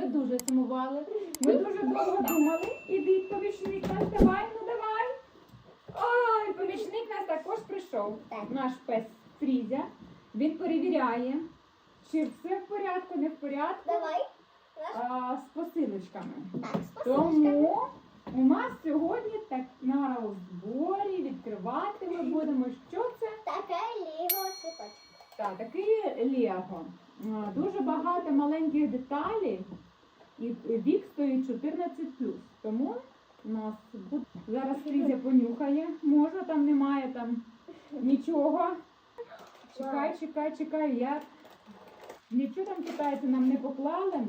засумували. Ми дуже довго думали. Ідіть, помічник наш, давай, ну давай. Ой, помічник нас також прийшов. Наш пес Фрізя. Він перевіряє, чи все в порядку, не в порядку Давай. а, з посилочками. Так, спасибо. Тому у нас сьогодні так на розборі відкривати ми будемо. Що це? Таке ліго цвіточок. Так, такий Лего. Дуже багато маленьких деталей. І вік стоїть 14 Тому у нас буде... зараз Фрізя понюхає. Можна, там немає там нічого. Чекай, чекай, чекай. Я... Нічого там китайці нам не поклали.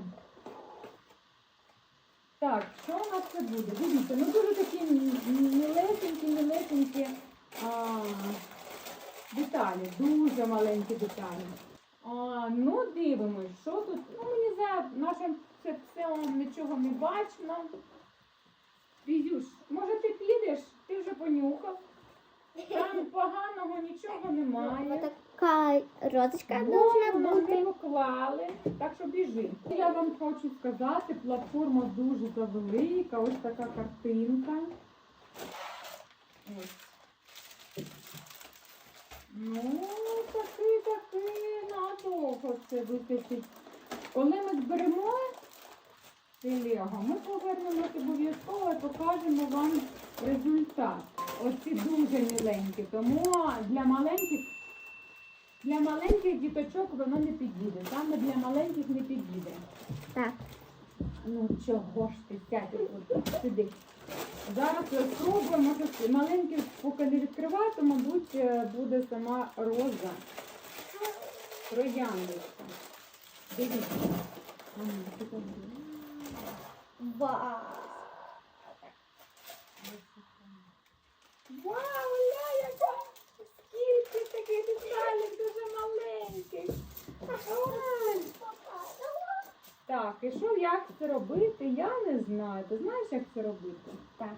Так, що у нас це буде? Дивіться, ну дуже такі мілесенькі, мілесенькі а, деталі, дуже маленькі деталі. А, ну, дивимось, що тут. Ну, мені за нашим це все нічого не бачно. Візюш, може ти підеш? Ти вже понюхав. Там поганого нічого немає. Така розочка должна нам не бути. поклали, так що біжи. Я вам хочу сказати, платформа дуже завелика, ось така картинка. Ось. Ну, такий, такий, надовго це висить. Коли ми зберемо це Лего, ми повернемося обов'язково і покажемо вам результат. Оці дуже міленькі, тому для маленьких для маленьких діточок воно не підійде. Саме для маленьких не підійде. Так. Ну чого ж ти сядь сиди. Зараз спробуємо щось маленьке, поки не відкриваю, то, мабуть, е, буде сама роза. Трояндочка. Дивіться. А, ну, що там буде? Вау. Вау, ля, яка! Скільки таких деталей дуже маленьких. Так, і що як це робити? Я не знаю. Ти знаєш, як це робити? Так.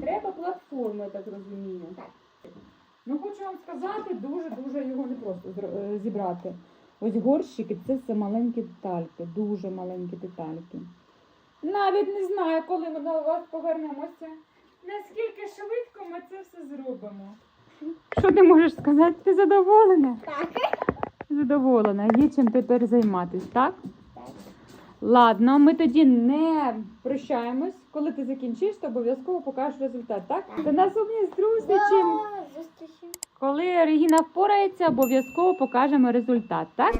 Треба платформу, я так розумію. Так. Ну, хочу вам сказати, дуже-дуже його не просто е, зібрати. Ось горщики це все маленькі детальки, дуже маленькі детальки. Навіть не знаю, коли ми до вас повернемося. Наскільки швидко ми це все зробимо. Що ти можеш сказати? Ти задоволена? Так. Задоволена. Є чим тепер займатися, так? Так. Ладно, ми тоді не прощаємось. Коли ти закінчиш, то обов'язково покажеш результат, так? Так. До наступних зустрічей. До зустрічі. Коли Регіна впорається, обов'язково покажемо результат, так?